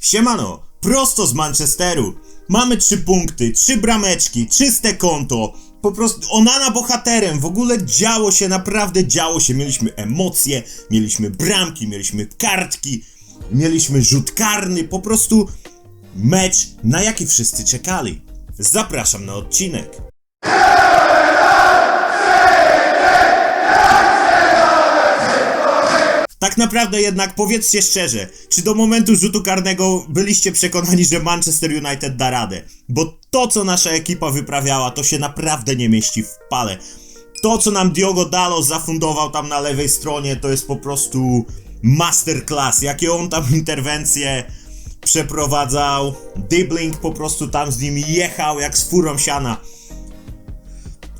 Siemano, prosto z Manchesteru. Mamy trzy punkty, trzy brameczki, czyste konto. Po prostu Onana bohaterem, w ogóle działo się, naprawdę działo się. Mieliśmy emocje, mieliśmy bramki, mieliśmy kartki, mieliśmy rzut karny, po prostu mecz, na jaki wszyscy czekali. Zapraszam na odcinek. Tak naprawdę jednak powiedzcie szczerze, czy do momentu rzutu karnego byliście przekonani, że Manchester United da radę? Bo to, co nasza ekipa wyprawiała, to się naprawdę nie mieści w pale. To, co nam Diogo Dalo zafundował tam na lewej stronie, to jest po prostu masterclass. Jakie on tam interwencje przeprowadzał. Dribbling po prostu tam z nim jechał jak z furą siana.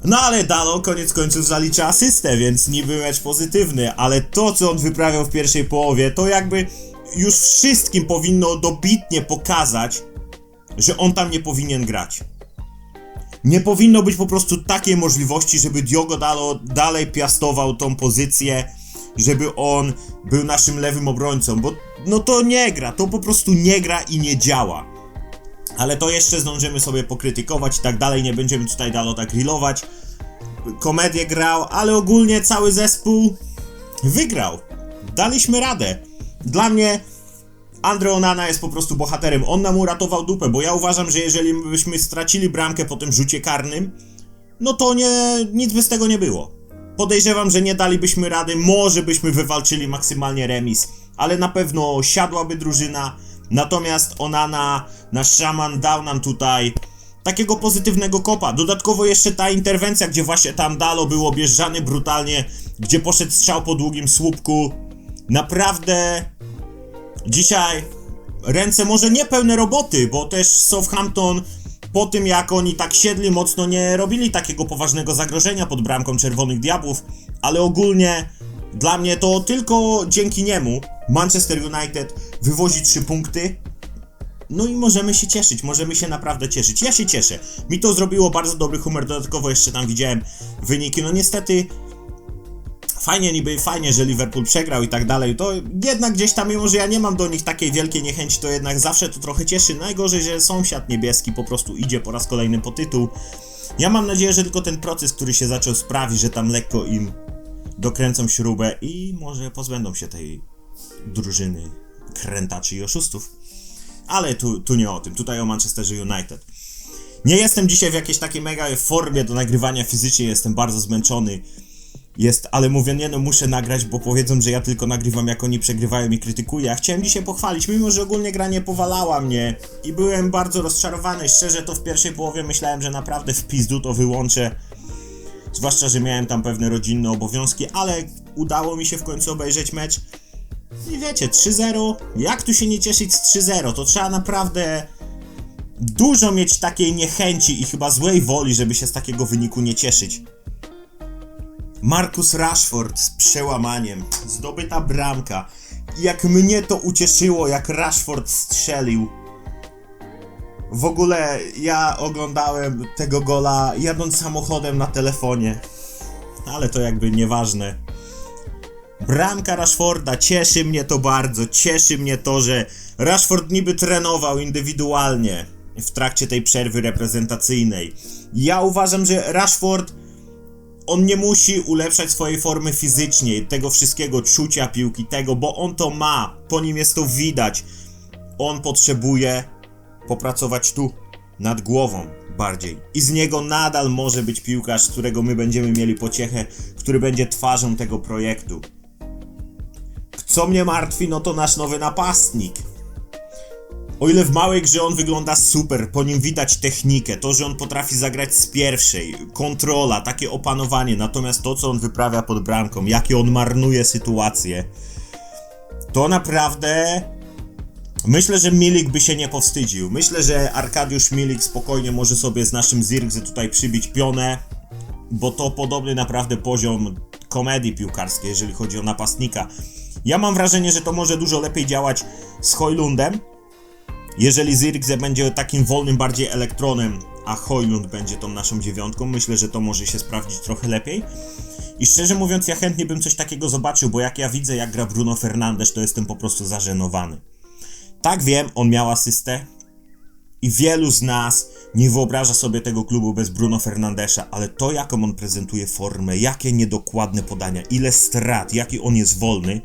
No ale Dalo koniec końców zalicza asystę, więc niby mecz pozytywny, ale to co on wyprawiał w pierwszej połowie, to jakby już wszystkim powinno dobitnie pokazać, że on tam nie powinien grać. Nie powinno być po prostu takiej możliwości, żeby Diogo Dalo dalej piastował tą pozycję, żeby on był naszym lewym obrońcą, bo no to nie gra, to po prostu nie gra i nie działa. Ale to jeszcze zdążymy sobie pokrytykować i tak dalej, nie będziemy tutaj Dalo tak grillować. Komedię grał, ale ogólnie cały zespół wygrał. Daliśmy radę. Dla mnie Andre Onana jest po prostu bohaterem. On nam uratował dupę, bo ja uważam, że jeżeli byśmy stracili bramkę po tym rzucie karnym, no to nie, nic by z tego nie było. Podejrzewam, że nie dalibyśmy rady, może byśmy wywalczyli maksymalnie remis, ale na pewno siadłaby drużyna. Natomiast Onana, nasz szaman, dał nam tutaj takiego pozytywnego kopa. Dodatkowo jeszcze ta interwencja, gdzie właśnie tam Dalo był objeżdżany brutalnie, gdzie poszedł strzał po długim słupku. Naprawdę dzisiaj ręce może nie pełne roboty, bo też Southampton po tym jak oni tak siedli mocno nie robili takiego poważnego zagrożenia pod bramką Czerwonych Diabłów, ale ogólnie dla mnie to tylko dzięki niemu Manchester United wywozi 3 punkty. No i możemy się cieszyć, możemy się naprawdę cieszyć. Ja się cieszę. Mi to zrobiło bardzo dobry humor, dodatkowo jeszcze tam widziałem wyniki. No niestety fajnie niby, fajnie, że Liverpool przegrał i tak dalej, to jednak gdzieś tam, mimo że ja nie mam do nich takiej wielkiej niechęci, to jednak zawsze to trochę cieszy. Najgorzej, że sąsiad niebieski po prostu idzie po raz kolejny po tytuł. Ja mam nadzieję, że tylko ten proces, który się zaczął sprawi, że tam lekko im dokręcą śrubę i może pozbędą się tej drużyny krętaczy i oszustów. Ale tu, tu nie o tym, tutaj o Manchesterze United. Nie jestem dzisiaj w jakiejś takiej mega formie do nagrywania fizycznie, jestem bardzo zmęczony. Jest, ale mówię, nie no, muszę nagrać, bo powiedzą, że ja tylko nagrywam jak oni przegrywają i krytykuję. A chciałem dzisiaj pochwalić, mimo że ogólnie gra nie powalała mnie i byłem bardzo rozczarowany. Szczerze to w pierwszej połowie myślałem, że naprawdę w pizdu to wyłączę. Zwłaszcza, że miałem tam pewne rodzinne obowiązki, ale udało mi się w końcu obejrzeć mecz. I wiecie, 3-0. Jak tu się nie cieszyć z 3-0? To trzeba naprawdę dużo mieć takiej niechęci i chyba złej woli, żeby się z takiego wyniku nie cieszyć. Marcus Rashford z przełamaniem, zdobyta bramka. Jak mnie to ucieszyło, jak Rashford strzelił. W ogóle ja oglądałem tego gola jadąc samochodem na telefonie. Ale to jakby nieważne. Bramka Rashforda, cieszy mnie to bardzo. Cieszy mnie to, że Rashford niby trenował indywidualnie w trakcie tej przerwy reprezentacyjnej. Ja uważam, że Rashford on nie musi ulepszać swojej formy fizycznej, tego wszystkiego, czucia piłki, tego, bo on to ma, po nim jest to widać. On potrzebuje popracować tu, nad głową bardziej. I z niego nadal może być piłkarz, z którego my będziemy mieli pociechę, który będzie twarzą tego projektu. Co mnie martwi, no to nasz nowy napastnik. O ile w małej grze on wygląda super, po nim widać technikę, to, że on potrafi zagrać z pierwszej, kontrola, takie opanowanie, natomiast to, co on wyprawia pod bramką, jakie on marnuje sytuacje, to naprawdę myślę, że Milik by się nie powstydził. Myślę, że Arkadiusz Milik spokojnie może sobie z naszym Zirgze tutaj przybić pionę, bo to podobny naprawdę poziom komedii piłkarskiej, jeżeli chodzi o napastnika. Ja mam wrażenie, że to może dużo lepiej działać z Hojlundem, jeżeli Zirkze będzie takim wolnym bardziej elektronem, a Hojlund będzie tą naszą dziewiątką, myślę, że to może się sprawdzić trochę lepiej. I szczerze mówiąc, ja chętnie bym coś takiego zobaczył, bo jak ja widzę, jak gra Bruno Fernandes, to jestem po prostu zażenowany. Tak wiem, on miał asystę i wielu z nas nie wyobraża sobie tego klubu bez Bruno Fernandesza, ale to jaką on prezentuje formę, jakie niedokładne podania, ile strat, jaki on jest wolny,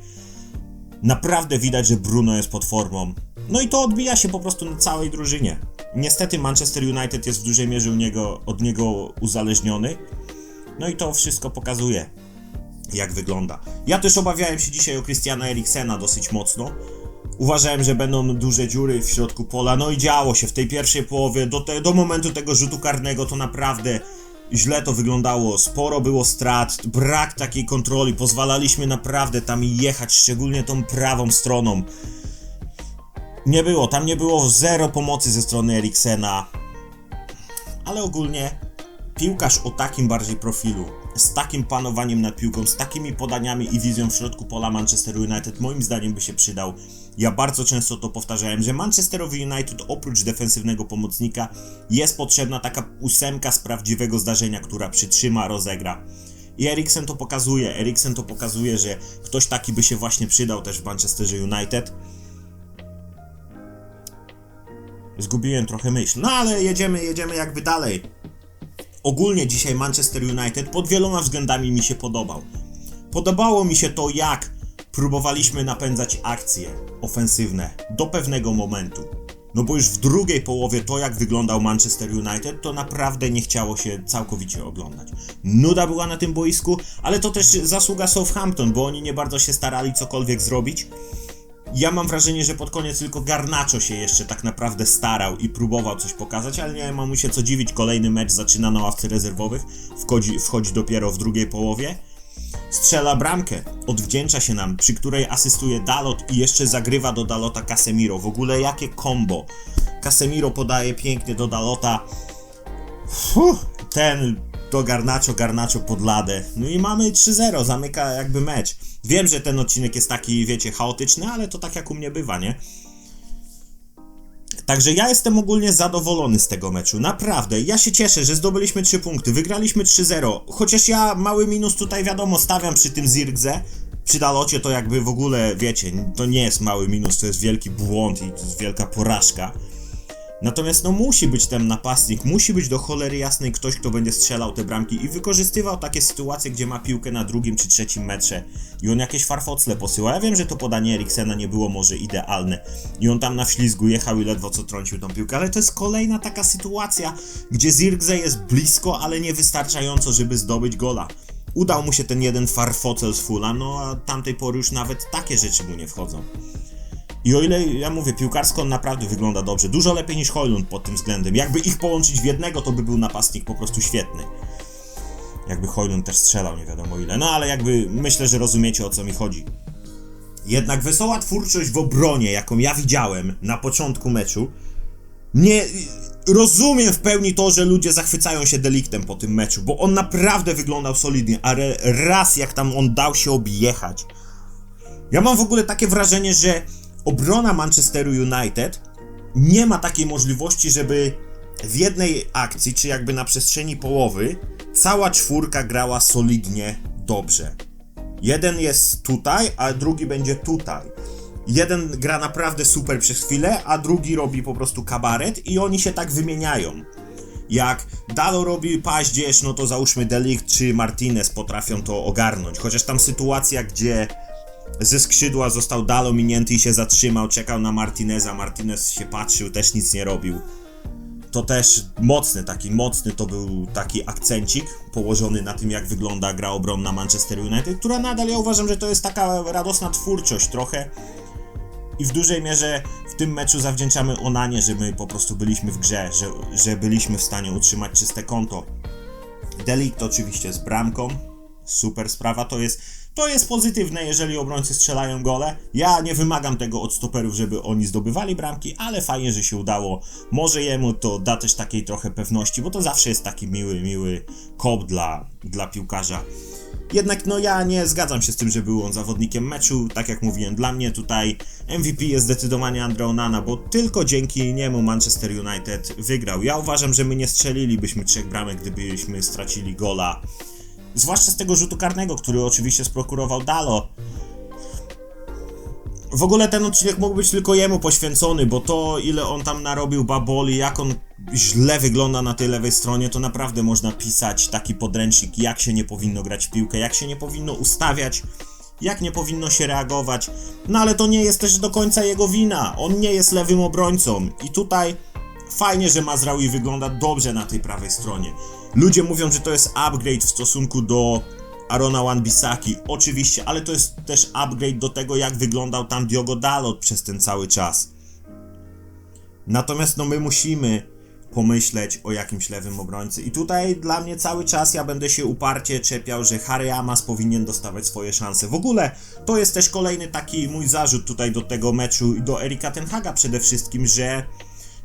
naprawdę widać, że Bruno jest pod formą. No i to odbija się po prostu na całej drużynie. Niestety Manchester United jest w dużej mierze niego, od niego uzależniony. No i to wszystko pokazuje, jak wygląda. Ja też obawiałem się dzisiaj o Christiana Eriksena dosyć mocno. Uważałem, że będą duże dziury w środku pola, no i działo się w tej pierwszej połowie. Do, te, do momentu tego rzutu karnego to naprawdę źle to wyglądało. Sporo było strat, brak takiej kontroli. Pozwalaliśmy naprawdę tam jechać, szczególnie tą prawą stroną. Nie było, tam nie było zero pomocy ze strony Eriksena. Ale ogólnie piłkarz o takim bardziej profilu, z takim panowaniem nad piłką, z takimi podaniami i wizją w środku pola Manchester United moim zdaniem by się przydał. Ja bardzo często to powtarzałem, że Manchesterowi United oprócz defensywnego pomocnika jest potrzebna taka ósemka z prawdziwego zdarzenia, która przytrzyma, rozegra. I Eriksen to pokazuje, Eriksen to pokazuje, że ktoś taki by się właśnie przydał też w Manchesterze United. Zgubiłem trochę myśl. No ale jedziemy, jedziemy jakby dalej. Ogólnie dzisiaj Manchester United pod wieloma względami mi się podobał. Podobało mi się to, jak próbowaliśmy napędzać akcje ofensywne do pewnego momentu. No bo już w drugiej połowie to, jak wyglądał Manchester United, to naprawdę nie chciało się całkowicie oglądać. Nuda była na tym boisku, ale to też zasługa Southampton, bo oni nie bardzo się starali cokolwiek zrobić. Ja mam wrażenie, że pod koniec tylko Garnacho się jeszcze tak naprawdę starał i próbował coś pokazać, ale nie mam mu się co dziwić. Kolejny mecz zaczyna na ławce rezerwowych, wchodzi, wchodzi dopiero w drugiej połowie. Strzela bramkę, odwdzięcza się nam, przy której asystuje Dalot i jeszcze zagrywa do Dalota Casemiro. W ogóle jakie combo. Casemiro podaje pięknie do Dalota. Fuh, ten do Garnacho, Garnacho pod ladę. No i mamy 3-0, zamyka jakby mecz. Wiem, że ten odcinek jest taki, wiecie, chaotyczny, ale to tak jak u mnie bywa, nie? Także ja jestem ogólnie zadowolony z tego meczu. Naprawdę, ja się cieszę, że zdobyliśmy 3 punkty. Wygraliśmy 3-0. Chociaż ja mały minus tutaj wiadomo stawiam przy tym Zirgze. Przy Dalocie to jakby w ogóle, wiecie, to nie jest mały minus, to jest wielki błąd i to jest wielka porażka. Natomiast no musi być ten napastnik, musi być do cholery jasnej ktoś, kto będzie strzelał te bramki i wykorzystywał takie sytuacje, gdzie ma piłkę na drugim czy trzecim metrze i on jakieś farfocle posyła. Ja wiem, że to podanie Eriksena nie było może idealne i on tam na wślizgu jechał i ledwo co trącił tą piłkę, ale to jest kolejna taka sytuacja, gdzie Zirkze jest blisko, ale nie wystarczająco, żeby zdobyć gola. Udał mu się ten jeden farfocel z fula, no a tamtej pory już nawet takie rzeczy mu nie wchodzą. I o ile ja mówię, piłkarsko on naprawdę wygląda dobrze, dużo lepiej niż Hojlund pod tym względem. Jakby ich połączyć w jednego, to by był napastnik po prostu świetny. Jakby Hojlund też strzelał, nie wiadomo ile. No ale jakby myślę, że rozumiecie o co mi chodzi. Jednak wesoła twórczość w obronie, jaką ja widziałem na początku meczu, nie rozumiem w pełni to, że ludzie zachwycają się deliktem po tym meczu, bo on naprawdę wyglądał solidnie, ale raz jak tam on dał się objechać. Ja mam w ogóle takie wrażenie, że obrona Manchesteru United nie ma takiej możliwości, żeby w jednej akcji, czy jakby na przestrzeni połowy, cała czwórka grała solidnie dobrze. Jeden jest tutaj, a drugi będzie tutaj. Jeden gra naprawdę super przez chwilę, a drugi robi po prostu kabaret i oni się tak wymieniają. Jak Dalo robi paździerz, no to załóżmy Delict czy Martinez potrafią to ogarnąć. Chociaż tam sytuacja, gdzie ze skrzydła został Dalo minięty i się zatrzymał, czekał na Martineza, Martinez się patrzył, też nic nie robił. To też mocny, taki mocny to był taki akcencik położony na tym, jak wygląda gra obronna Manchester United, która nadal ja uważam, że to jest taka radosna twórczość trochę. I w dużej mierze w tym meczu zawdzięczamy Onanie, że my po prostu byliśmy w grze, że, że byliśmy w stanie utrzymać czyste konto. Delikt oczywiście z bramką, super sprawa, to jest, to jest pozytywne, jeżeli obrońcy strzelają gole. Ja nie wymagam tego od stoperów, żeby oni zdobywali bramki, ale fajnie, że się udało. Może jemu to da też takiej trochę pewności, bo to zawsze jest taki miły, miły kop dla, dla piłkarza. Jednak no ja nie zgadzam się z tym, że był on zawodnikiem meczu. Tak jak mówiłem, dla mnie tutaj MVP jest zdecydowanie Andre Onana, bo tylko dzięki niemu Manchester United wygrał. Ja uważam, że my nie strzelilibyśmy trzech bramek, gdybyśmy stracili gola. Zwłaszcza z tego rzutu karnego, który oczywiście sprokurował Dalo. W ogóle ten odcinek mógł być tylko jemu poświęcony, bo to ile on tam narobił baboli, jak on źle wygląda na tej lewej stronie, to naprawdę można pisać taki podręcznik, jak się nie powinno grać w piłkę, jak się nie powinno ustawiać, jak nie powinno się reagować. No ale to nie jest też do końca jego wina. On nie jest lewym obrońcą. I tutaj fajnie, że Mazraoui wygląda dobrze na tej prawej stronie. Ludzie mówią, że to jest upgrade w stosunku do Arona Wan-Bissaki, oczywiście, ale to jest też upgrade do tego, jak wyglądał tam Diogo Dalot przez ten cały czas. Natomiast no my musimy pomyśleć o jakimś lewym obrońcy. I tutaj dla mnie cały czas ja będę się uparcie czepiał, że Harry Amas powinien dostawać swoje szanse. W ogóle to jest też kolejny taki mój zarzut tutaj do tego meczu i do Erika Tenhaga przede wszystkim, że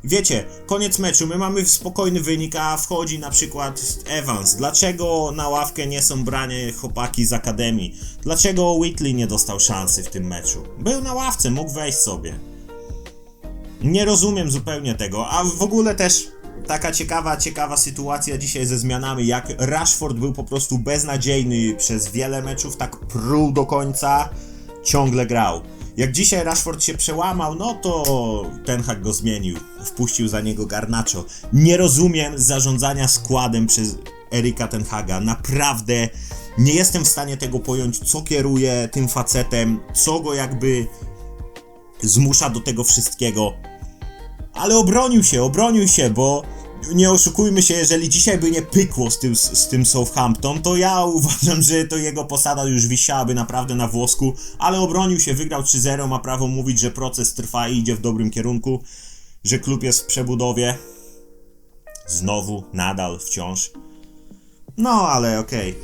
Wiecie, koniec meczu, my mamy spokojny wynik, a wchodzi na przykład Evans. Dlaczego na ławkę nie są branie chłopaki z Akademii? Dlaczego Whitley nie dostał szansy w tym meczu? Był na ławce, mógł wejść sobie. Nie rozumiem zupełnie tego, a w ogóle też taka ciekawa, ciekawa sytuacja dzisiaj ze zmianami, jak Rashford był po prostu beznadziejny przez wiele meczów, tak pruł do końca, ciągle grał. Jak dzisiaj Rashford się przełamał, no to Ten Hag go zmienił. Wpuścił za niego Garnacho. Nie rozumiem zarządzania składem przez Erika Ten Haga. Naprawdę nie jestem w stanie tego pojąć, co kieruje tym facetem, co go jakby zmusza do tego wszystkiego. Ale obronił się, obronił się, bo nie oszukujmy się, jeżeli dzisiaj by nie pykło z tym, z tym Southampton, to ja uważam, że to jego posada już wisiałaby naprawdę na włosku, ale obronił się, wygrał 3-0, ma prawo mówić, że proces trwa i idzie w dobrym kierunku, że klub jest w przebudowie. Znowu, nadal, wciąż. No, ale okej.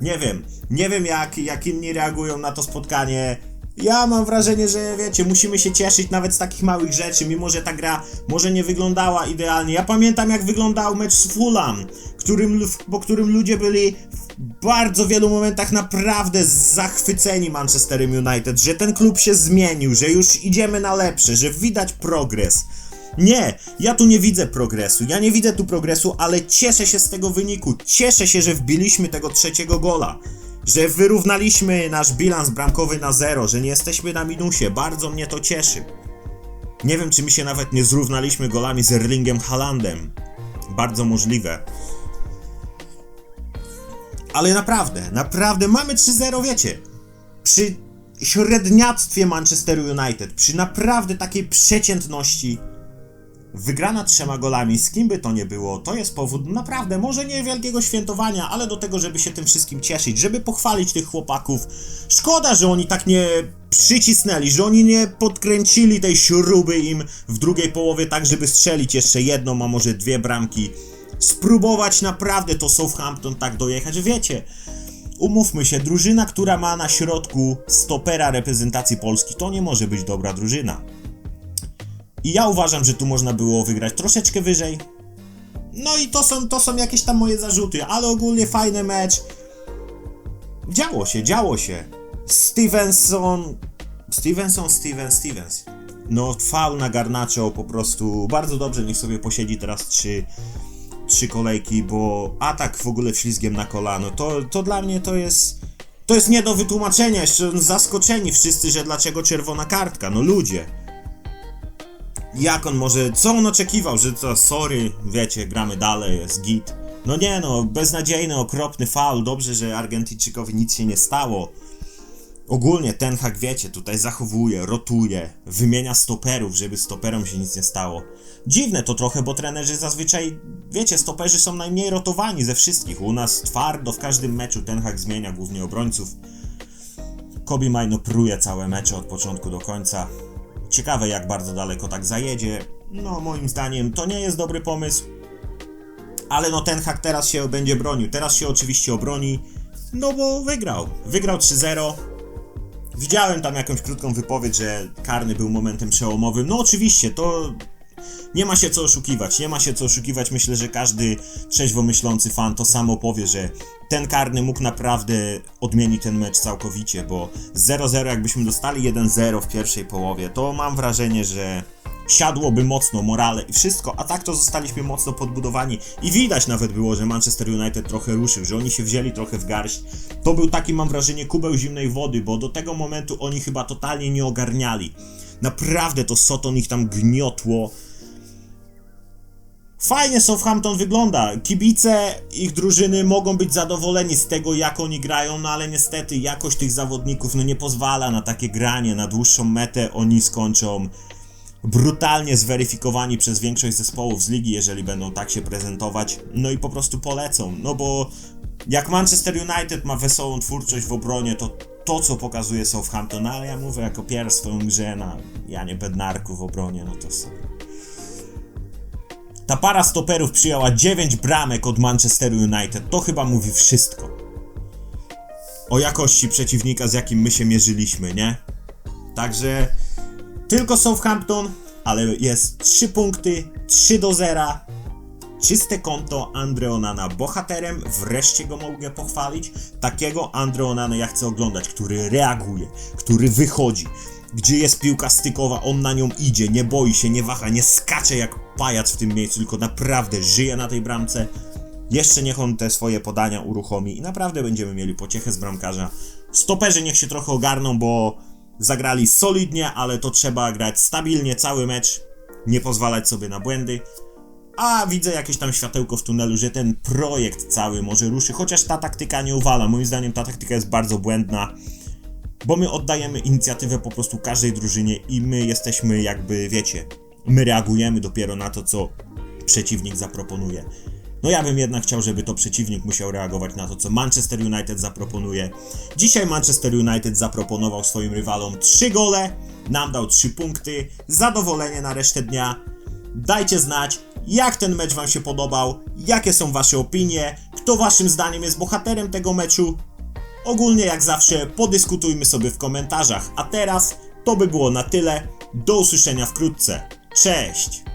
Nie wiem. Nie wiem, jak, jak inni reagują na to spotkanie. Ja mam wrażenie, że wiecie, musimy się cieszyć nawet z takich małych rzeczy, mimo że ta gra może nie wyglądała idealnie. Ja pamiętam, jak wyglądał mecz z Fulham, którym, po którym ludzie byli w bardzo wielu momentach naprawdę zachwyceni Manchesterem United, że ten klub się zmienił, że już idziemy na lepsze, że widać progres. Nie, ja tu nie widzę progresu. Ja nie widzę tu progresu, ale cieszę się z tego wyniku. Cieszę się, że wbiliśmy tego trzeciego gola. Że wyrównaliśmy nasz bilans bramkowy na zero, że nie jesteśmy na minusie. Bardzo mnie to cieszy. Nie wiem, czy my się nawet nie zrównaliśmy golami z Erlingiem Haalandem. Bardzo możliwe. Ale naprawdę, naprawdę mamy 3-0, wiecie. Przy średniactwie Manchester United, przy naprawdę takiej przeciętności, wygrana trzema golami, z kim by to nie było, to jest powód naprawdę, może nie wielkiego świętowania, ale do tego, żeby się tym wszystkim cieszyć, żeby pochwalić tych chłopaków. Szkoda, że oni tak nie przycisnęli, że oni nie podkręcili tej śruby im w drugiej połowie tak, żeby strzelić jeszcze jedną, a może dwie bramki. Spróbować naprawdę to Southampton tak dojechać, wiecie. Umówmy się, drużyna, która ma na środku stopera reprezentacji Polski, to nie może być dobra drużyna. I ja uważam, że tu można było wygrać troszeczkę wyżej. No i to są, to są jakieś tam moje zarzuty, ale ogólnie fajny mecz. Działo się, działo się. Stevenson. Stevenson, Steven, Stevens. No, faul na Garnacho po prostu bardzo dobrze, niech sobie posiedzi teraz trzy, trzy kolejki, bo atak w ogóle ślizgiem na kolano, to, to dla mnie to jest. To jest nie do wytłumaczenia, jeszcze zaskoczeni wszyscy, że dlaczego czerwona kartka, no ludzie. Jak on może, co on oczekiwał, że to sorry, wiecie, gramy dalej, jest git. No nie no, beznadziejny, okropny faul, dobrze, że Argentyńczykowi nic się nie stało. Ogólnie ten hak, wiecie, tutaj zachowuje, rotuje, wymienia stoperów, żeby stoperom się nic nie stało. Dziwne to trochę, bo trenerzy zazwyczaj, wiecie, stoperzy są najmniej rotowani ze wszystkich. U nas twardo w każdym meczu ten hak zmienia głównie obrońców. Kobe Majno pruje całe mecze od początku do końca. Ciekawe jak bardzo daleko tak zajedzie. No moim zdaniem to nie jest dobry pomysł. Ale no ten hak teraz się będzie bronił. Teraz się oczywiście obroni. No bo wygrał. Wygrał 3-0. Widziałem tam jakąś krótką wypowiedź, że karny był momentem przełomowym. No oczywiście, to nie ma się co oszukiwać, nie ma się co oszukiwać. Myślę, że każdy trzeźwo myślący fan to samo powie, że ten karny mógł naprawdę odmienić ten mecz całkowicie, bo 0-0 jakbyśmy dostali 1-0 w pierwszej połowie, to mam wrażenie, że siadłoby mocno morale i wszystko, a tak to zostaliśmy mocno podbudowani i widać nawet było, że Manchester United trochę ruszył, że oni się wzięli trochę w garść. To był taki, mam wrażenie, kubeł zimnej wody, bo do tego momentu oni chyba totalnie nie ogarniali. Naprawdę to Soton ich tam gniotło. Fajnie Southampton wygląda. Kibice ich drużyny mogą być zadowoleni z tego, jak oni grają, no ale niestety jakość tych zawodników no nie pozwala na takie granie. Na dłuższą metę oni skończą brutalnie zweryfikowani przez większość zespołów z ligi, jeżeli będą tak się prezentować. No i po prostu polecą. No bo jak Manchester United ma wesołą twórczość w obronie, to to, co pokazuje Southampton, no ale ja mówię jako Pierre w swoją grze na Janie Bednarku w obronie, no to sorry. Ta para stoperów przyjęła 9 bramek od Manchesteru United. To chyba mówi wszystko. O jakości przeciwnika, z jakim my się mierzyliśmy, nie? Także tylko Southampton, ale jest 3 punkty, 3 do 0. Czyste konto Andre Onana bohaterem, wreszcie go mogę pochwalić. Takiego Andre Onana ja chcę oglądać, który reaguje, który wychodzi, gdzie jest piłka stykowa, on na nią idzie, nie boi się, nie waha, nie skacze jak pajac w tym miejscu, tylko naprawdę żyje na tej bramce. Jeszcze niech on te swoje podania uruchomi i naprawdę będziemy mieli pociechę z bramkarza. Stoperzy niech się trochę ogarną, bo zagrali solidnie, ale to trzeba grać stabilnie cały mecz, nie pozwalać sobie na błędy. A widzę jakieś tam światełko w tunelu, że ten projekt cały może ruszy, chociaż ta taktyka nie uwala. Moim zdaniem ta taktyka jest bardzo błędna, bo my oddajemy inicjatywę po prostu każdej drużynie i my jesteśmy jakby, wiecie, my reagujemy dopiero na to, co przeciwnik zaproponuje. No ja bym jednak chciał, żeby to przeciwnik musiał reagować na to, co Manchester United zaproponuje. Dzisiaj Manchester United zaproponował swoim rywalom 3 gole, nam dał 3 punkty, zadowolenie na resztę dnia. Dajcie znać, jak ten mecz Wam się podobał, jakie są Wasze opinie, kto Waszym zdaniem jest bohaterem tego meczu. Ogólnie, jak zawsze, podyskutujmy sobie w komentarzach. A teraz to by było na tyle. Do usłyszenia wkrótce. Cześć!